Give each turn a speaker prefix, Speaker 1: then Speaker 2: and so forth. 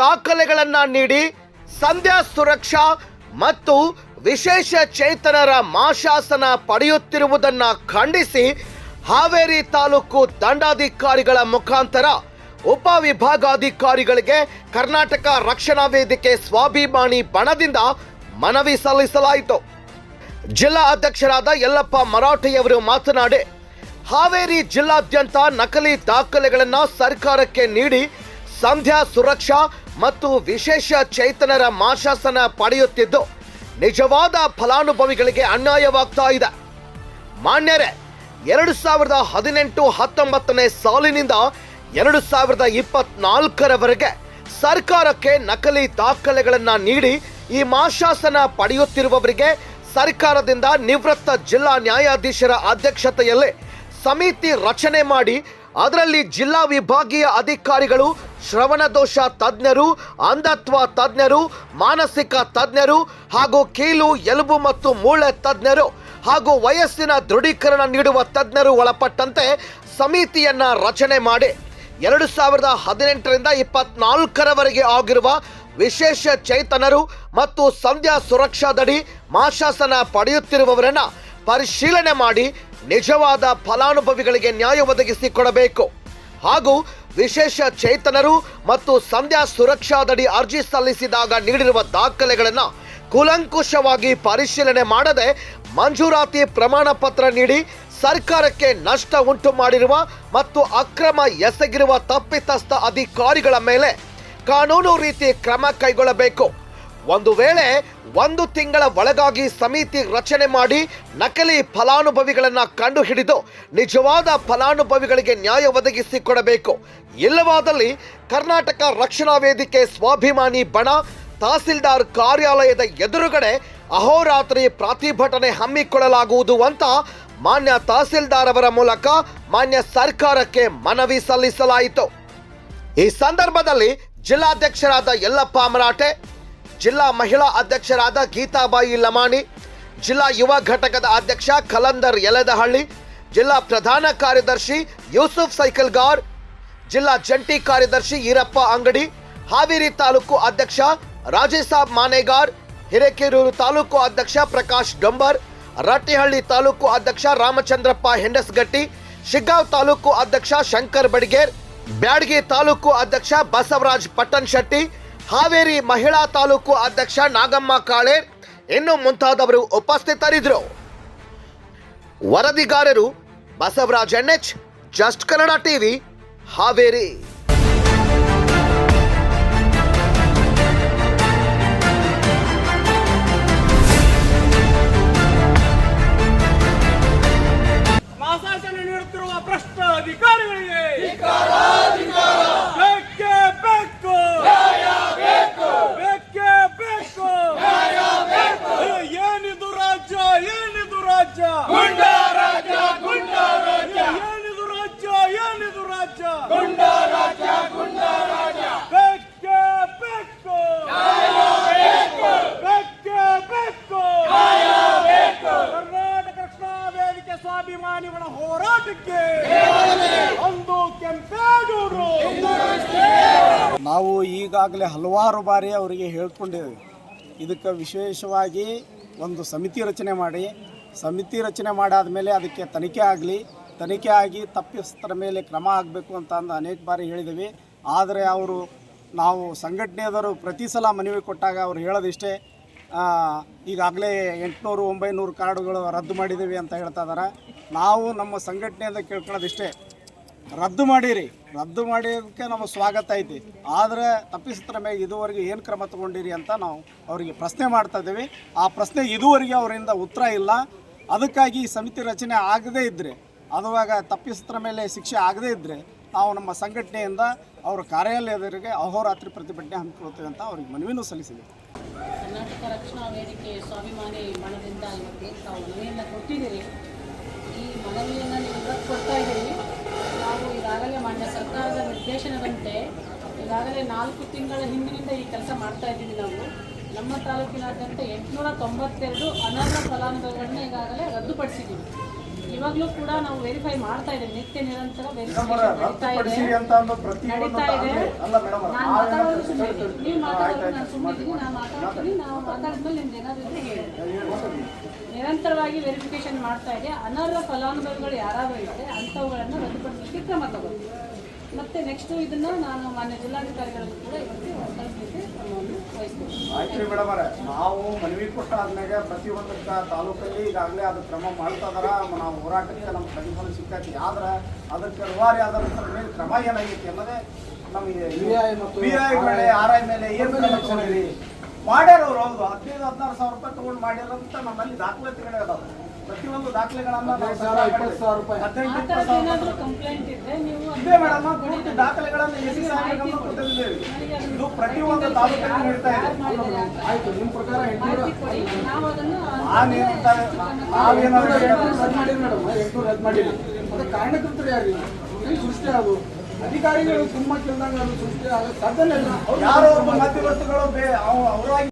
Speaker 1: ದಾಖಲೆಗಳನ್ನ ನೀಡಿ ಸಂಧ್ಯಾ ಸುರಕ್ಷಾ ಮತ್ತು ವಿಶೇಷ ಚೇತನರ ಮಾಶಾಸನ ಪಡೆಯುತ್ತಿರುವುದನ್ನ ಖಂಡಿಸಿ ಹಾವೇರಿ ತಾಲೂಕು ದಂಡಾಧಿಕಾರಿಗಳ ಮುಖಾಂತರ ಉಪವಿಭಾಗಾಧಿಕಾರಿಗಳಿಗೆ ಕರ್ನಾಟಕ ರಕ್ಷಣಾ ವೇದಿಕೆ ಸ್ವಾಭಿಮಾನಿ ಬಣದಿಂದ ಮನವಿ ಸಲ್ಲಿಸಲಾಯಿತು. ಜಿಲ್ಲಾ ಅಧ್ಯಕ್ಷರಾದ ಯಲ್ಲಪ್ಪ ಮರಾಠೆಯವರು ಮಾತನಾಡಿ, ಹಾವೇರಿ ಜಿಲ್ಲಾದ್ಯಂತ ನಕಲಿ ದಾಖಲೆಗಳನ್ನು ಸರ್ಕಾರಕ್ಕೆ ನೀಡಿ ಸಂಧ್ಯಾ ಸುರಕ್ಷಾ ಮತ್ತು ವಿಶೇಷ ಚೇತನರ ಮಾಶಾಸನ ಪಡೆಯುತ್ತಿದ್ದು, ನಿಜವಾದ ಫಲಾನುಭವಿಗಳಿಗೆ ಅನ್ಯಾಯವಾಗ್ತಾ ಇದೆ. ಮಾನ್ಯರೇ, ಎರಡು ಸಾವಿರದ ಹದಿನೆಂಟು ಹತ್ತೊಂಬತ್ತನೇ ಸಾಲಿನಿಂದ ಎರಡು ಸಾವಿರದ ಇಪ್ಪತ್ನಾಲ್ಕರವರೆಗೆ ಸರ್ಕಾರಕ್ಕೆ ನಕಲಿ ದಾಖಲೆಗಳನ್ನು ನೀಡಿ ಈ ಮಾಶಾಸನ ಪಡೆಯುತ್ತಿರುವವರಿಗೆ ಸರ್ಕಾರದಿಂದ ನಿವೃತ್ತ ಜಿಲ್ಲಾ ನ್ಯಾಯಾಧೀಶರ ಅಧ್ಯಕ್ಷತೆಯಲ್ಲಿ ಸಮಿತಿ ರಚನೆ ಮಾಡಿ, ಅದರಲ್ಲಿ ಜಿಲ್ಲಾ ವಿಭಾಗೀಯ ಅಧಿಕಾರಿಗಳು ಶ್ರವಣ ದೋಷ ತಜ್ಞರು, ಅಂಧತ್ವ ತಜ್ಞರು, ಮಾನಸಿಕ ತಜ್ಞರು ಹಾಗೂ ಕೀಲು, ಎಲುಬು ಮತ್ತು ಮೂಳೆ ತಜ್ಞರು ಹಾಗೂ ವಯಸ್ಸಿನ ದೃಢೀಕರಣ ನೀಡುವ ತಜ್ಞರು ಒಳಪಟ್ಟಂತೆ ಸಮಿತಿಯನ್ನು ರಚನೆ ಮಾಡಿ ಎರಡು ಸಾವಿರದ ಹದಿನೆಂಟರಿಂದ ಇಪ್ಪತ್ನಾಲ್ಕರವರೆಗೆ ಆಗಿರುವ ವಿಶೇಷ ಚೈತನರು ಮತ್ತು ಸಂಧ್ಯಾ ಸುರಕ್ಷಾದಡಿ ಮಾಶಾಸನ ಪಡೆಯುತ್ತಿರುವವರನ್ನು ಪರಿಶೀಲನೆ ಮಾಡಿ ನಿಜವಾದ ಫಲಾನುಭವಿಗಳಿಗೆ ನ್ಯಾಯ ಒದಗಿಸಿಕೊಡಬೇಕು. ಹಾಗೂ ವಿಶೇಷ ಚೇತನರು ಮತ್ತು ಸಂಧ್ಯಾ ಸುರಕ್ಷಾದಡಿ ಅರ್ಜಿ ಸಲ್ಲಿಸಿದಾಗ ನೀಡಿರುವ ದಾಖಲೆಗಳನ್ನು ಕೂಲಂಕುಷವಾಗಿ ಪರಿಶೀಲನೆ ಮಾಡದೆ ಮಂಜೂರಾತಿ ಪ್ರಮಾಣ ಪತ್ರ ನೀಡಿ ಸರ್ಕಾರಕ್ಕೆ ನಷ್ಟ ಉಂಟು ಮಾಡಿರುವ ಮತ್ತು ಅಕ್ರಮ ಎಸಗಿರುವ ತಪ್ಪಿತಸ್ಥ ಅಧಿಕಾರಿಗಳ ಮೇಲೆ ಕಾನೂನು ರೀತಿ ಕ್ರಮ ಕೈಗೊಳ್ಳಬೇಕು. ಒಂದು ವೇಳೆ ಒಂದು ತಿಂಗಳ ಒಳಗಾಗಿ ಸಮಿತಿ ರಚನೆ ಮಾಡಿ ನಕಲಿ ಫಲಾನುಭವಿಗಳನ್ನು ಕಂಡುಹಿಡಿದು ನಿಜವಾದ ಫಲಾನುಭವಿಗಳಿಗೆ ನ್ಯಾಯ ಒದಗಿಸಿಕೊಡಬೇಕು. ಇಲ್ಲವಾದಲ್ಲಿ ಕರ್ನಾಟಕ ರಕ್ಷಣಾ ವೇದಿಕೆ ಸ್ವಾಭಿಮಾನಿ ಬಣ ತಹಸೀಲ್ದಾರ್ ಕಾರ್ಯಾಲಯದ ಎದುರುಗಡೆ ಅಹೋರಾತ್ರಿ ಪ್ರತಿಭಟನೆ ಹಮ್ಮಿಕೊಳ್ಳಲಾಗುವುದು ಅಂತ ಮಾನ್ಯ ತಹಸೀಲ್ದಾರ್ ಅವರ ಮೂಲಕ ಮಾನ್ಯ ಸರ್ಕಾರಕ್ಕೆ ಮನವಿ ಸಲ್ಲಿಸಲಾಯಿತು. ಈ ಸಂದರ್ಭದಲ್ಲಿ ಜಿಲ್ಲಾಧ್ಯಕ್ಷರಾದ ಯಲ್ಲಪ್ಪ ಮರಾಠೆ ಜಿಲ್ಲಾ ಮಹಿಳಾ ಅಧ್ಯಕ್ಷರಾದ ಗೀತಾಬಾಯಿ ಲಮಾಣಿ, ಜಿಲ್ಲಾ ಯುವ ಘಟಕದ ಅಧ್ಯಕ್ಷ ಖಲಂದರ್ ಯಲದಹಳ್ಳಿ, ಜಿಲ್ಲಾ ಪ್ರಧಾನ ಕಾರ್ಯದರ್ಶಿ ಯೂಸುಫ್ ಸೈಕಲ್ಗಾರ್, ಜಿಲ್ಲಾ ಜಂಟಿ ಕಾರ್ಯದರ್ಶಿ ಈರಪ್ಪ ಅಂಗಡಿ, ಹಾವೇರಿ ತಾಲೂಕು ಅಧ್ಯಕ್ಷ ರಾಜೇಸಾಬ್ ಮಾನೇಗಾರ್, ಹಿರೇಕೆರೂರು ತಾಲೂಕು ಅಧ್ಯಕ್ಷ ಪ್ರಕಾಶ್ ಡಂಬರ್, ರಟ್ಟಿಹಳ್ಳಿ ತಾಲೂಕು ಅಧ್ಯಕ್ಷ ರಾಮಚಂದ್ರಪ್ಪ ಹೆಂಡಸಗಟ್ಟಿ, ಶಿಗ್ಗಾಂವ್ ತಾಲೂಕು ಅಧ್ಯಕ್ಷ ಶಂಕರ್ ಬಡಿಗೇರ್, ಬ್ಯಾಡಗಿ ತಾಲೂಕು ಅಧ್ಯಕ್ಷ ಬಸವರಾಜ್ ಪಟ್ಟನ್ ಶೆಟ್ಟಿ ಹಾವೇರಿ ಮಹಿಳಾ ತಾಲೂಕು ಅಧ್ಯಕ್ಷ ನಾಗಮ್ಮ ಕಾಳೆ ಇನ್ನು ಮುಂತಾದವರು ಉಪಸ್ಥಿತರಿದ್ದರು. ವರದಿಗಾರರು Basavaraj NH just Kannada TV, Haveri.
Speaker 2: ಸ್ವಾಭಿಮಾನಿಗಳ ಹೋರಾಟಕ್ಕೆ ಒಂದು ಕೆಂಪೇಗೌಡರು.
Speaker 3: ನಾವು ಈಗಾಗಲೇ ಹಲವಾರು ಬಾರಿ ಅವರಿಗೆ ಹೇಳ್ಕೊಂಡಿದ್ದೇವೆ. ಇದಕ್ಕೆ ವಿಶೇಷವಾಗಿ ಒಂದು ಸಮಿತಿ ರಚನೆ ಮಾಡಿ. ಸಮಿತಿ ರಚನೆ ಮಾಡಾದ ಮೇಲೆ ಅದಕ್ಕೆ ತನಿಖೆ ಆಗಲಿ. ತನಿಖೆ ಆಗಿ ತಪ್ಪಿಸ್ತರ ಮೇಲೆ ಕ್ರಮ ಆಗಬೇಕು ಅಂತ ಅಂದು ಅನೇಕ ಬಾರಿ ಹೇಳಿದ್ದೀವಿ. ಆದರೆ ಅವರು ನಾವು ಸಂಘಟನೆಯವರು ಪ್ರತಿ ಸಲ ಮನವಿ ಕೊಟ್ಟಾಗ ಅವರು ಹೇಳೋದಿಷ್ಟೇ ಈಗಾಗಲೇ ಎಂಟುನೂರು ಒಂಬೈನೂರು ಕಾರ್ಡುಗಳು ರದ್ದು ಮಾಡಿದ್ದೀವಿ ಅಂತ ಹೇಳ್ತಾ ಇದ್ದಾರೆ. ನಾವು ನಮ್ಮ ಸಂಘಟನೆಯಿಂದ ಕೇಳ್ಕೊಳ್ಳೋದಿಷ್ಟೇ. ರದ್ದು ಮಾಡಿರಿ. ರದ್ದು ಮಾಡಿದ್ದಕ್ಕೆ ನಮ್ಮ ಸ್ವಾಗತ ಐತಿ. ಆದರೆ ತಪ್ಪಿಸಿದ್ರ ಮೇಲೆ ಇದುವರೆಗೆ ಏನು ಕ್ರಮ ತಗೊಂಡಿರಿ ಅಂತ ನಾವು ಅವರಿಗೆ ಪ್ರಶ್ನೆ ಮಾಡ್ತಾ ಇದ್ದೀವಿ. ಆ ಪ್ರಶ್ನೆ ಇದುವರೆಗೆ ಅವರಿಂದ ಉತ್ತರ ಇಲ್ಲ. ಅದಕ್ಕಾಗಿ ಸಮಿತಿ ರಚನೆ ಆಗದೇ ಇದ್ದರೆ ಅದುವಾಗ ತಪ್ಪಿಸಿದ್ರ ಮೇಲೆ ಶಿಕ್ಷೆ ಆಗದೇ ಇದ್ದರೆ ನಾವು ನಮ್ಮ ಸಂಘಟನೆಯಿಂದ ಅವರ ಕಾರ್ಯಾಲಯದವರಿಗೆ ಅಹೋರಾತ್ರಿ ಪ್ರತಿಭಟನೆ ಹಮ್ಮಿಕೊಳ್ತೇವೆ ಅಂತ ಅವ್ರಿಗೆ ಮನವಿನೂ ಸಲ್ಲಿಸಿದೆ
Speaker 4: ಕರ್ನಾಟಕ ರಕ್ಷಣಾ ವೇದಿಕೆ ಸ್ವಾಭಿಮಾನಿ ಮನದಿಂದ ಇವತ್ತು ಕೊಟ್ಟಿದ್ದೀರಿ. ಮನವಿಯನ್ನು ನಿಮಗೆ ಕೊಡ್ತಾ ಇದ್ದೀವಿ ನಾವು ಈಗಾಗಲೇ ಮಾನ್ಯ ಸರ್ಕಾರದ ನಿರ್ದೇಶನದಂತೆ ಈಗಾಗಲೇ ನಾಲ್ಕು ತಿಂಗಳ ಹಿಂದಿನಿಂದ ಈ ಕೆಲಸ ಮಾಡ್ತಾ ಇದ್ದೀವಿ ನಾವು. ನಮ್ಮ ತಾಲೂಕಿನಾದ್ಯಂತ ಎಂಟುನೂರ ತೊಂಬತ್ತೆರಡು ಅನರ್ಹ ಫಲಾನುಭವಿಗಳನ್ನ ಈಗಾಗಲೇ ರದ್ದುಪಡಿಸಿದ್ದೀವಿ. ಇವಾಗಲೂ ಕೂಡ ನಾವು ವೆರಿಫೈ ಮಾಡ್ತಾ ಇದ್ದೇವೆ. ನಿತ್ಯ ನಿರಂತರ ನಡೀತಾ ಇದೆ. ನಾನು ಮಾತಾಡೋದು ಸುಮ್ಮನೆ ನೀವು ಮಾತಾಡೋದು ನಾನು ಸುಮ್ಮನೆ ನಾನು ಮಾತಾಡ್ತೀನಿ ನಾವು ಮಾತಾಡಿದ್ಮೇಲೆ ನಿಮ್ದು ಏನಾದರೂ ಹೇಳಿ. ನಿರಂತರವಾಗಿ ವೆರಿಫಿಕೇಶನ್ ಮಾಡ್ತಾ ಇದೆ. ಅನರ್ಹ ಫಲಾನುಭವಿಗಳು ಯಾರಾದರೂ ಇದ್ದರೆ ಅಂಥವುಗಳನ್ನು ರದ್ದುಪಡಿಸಲಿಕ್ಕೆ ಕ್ರಮ ತಗೋತೀವಿ ಮತ್ತೆ ನೆಕ್ಸ್ಟ್ ಇದನ್ನ ನಾನು ಮಾನ್ಯ ಜಿಲ್ಲಾಧಿಕಾರಿಗಳಿಗೂ ಕೂಡ ಇವತ್ತು ತಲುಪಲಿಕ್ಕೆ ಕ್ರಮವನ್ನು ವಹಿಸ್ತೀನಿ.
Speaker 3: ಆಯ್ತು ಮೇಡಮ್ ಅವರೇ ನಾವು ಮನವಿ ಕೊಟ್ಟ ಆದ್ಮೇಲೆ ಪ್ರತಿಯೊಂದು ಕ- ತಾಲೂಕಲ್ಲಿ ಈಗಾಗಲೇ ಅದು ಕ್ರಮ ಮಾಡ್ತಾ ಇದಾರ. ನಾವು ಹೋರಾಟಕ್ಕೆ ನಮ್ಮ ಪ್ರತಿಫಲ ಸಿಕ್ಕೈತಿ ಆದ್ರೆ ಅದಕ್ಕೆ ರೂವಾರಿ ಆದಂಥ ಮೇಲೆ ಕ್ರಮ ಏನಾಗೈತಿ ಅನ್ನೋದೇ ನಮಗೆ ಐ ಮೇಲೆ ಆರ್ ಐ ಮೇಲೆ ಏನು ಕ್ರಮ ತಗೊಂಡಿರಿ ಮಾಡ್ಯಾರ ಅವ್ರು ಹೌದು. ಹದಿನೈದು ಹದಿನಾರು ಸಾವಿರ ರೂಪಾಯಿ ತಗೊಂಡು ಮಾಡ್ಯಾರಂತ ನಮ್ಮಲ್ಲಿ ದಾಖಲಾತಿಗಳೇ ಅದಾವೆ. ಪ್ರತಿಯೊಂದು ದಾಖಲೆಗಳನ್ನ ಇದೆ ಮೇಡಮ್ ಪೂರ್ತಿ ದಾಖಲೆಗಳನ್ನು ಎಸ್ ಕೊಟ್ಟಿದ್ದೇವೆ. ಇದು ಪ್ರತಿಯೊಂದು ತಾಲೂಕಲ್ಲಿ ನೀಡ್ತಾ ಇದೆ.
Speaker 5: ಆಯ್ತು ನಿಮ್ಮ ಪ್ರಕಾರ ಎಂಟುನೂರು ರದ್ದು ಮಾಡಿರಿ ಅದು ಕಾರಣಕರ್ತರು ಯಾರು ಸೃಷ್ಟಿ ಅದು ಅಧಿಕಾರಿಗಳು ತುಂಬಾ ಕೇಳಿದಂಗೆ ಅದು ಸೃಷ್ಟಿ ಸಾಧ್ಯನೇ ಇಲ್ಲ.
Speaker 3: ಯಾರೋ ಒಬ್ಬ ಮಧ್ಯವರ್ತಿಗಳು ಅವರಾಗಿ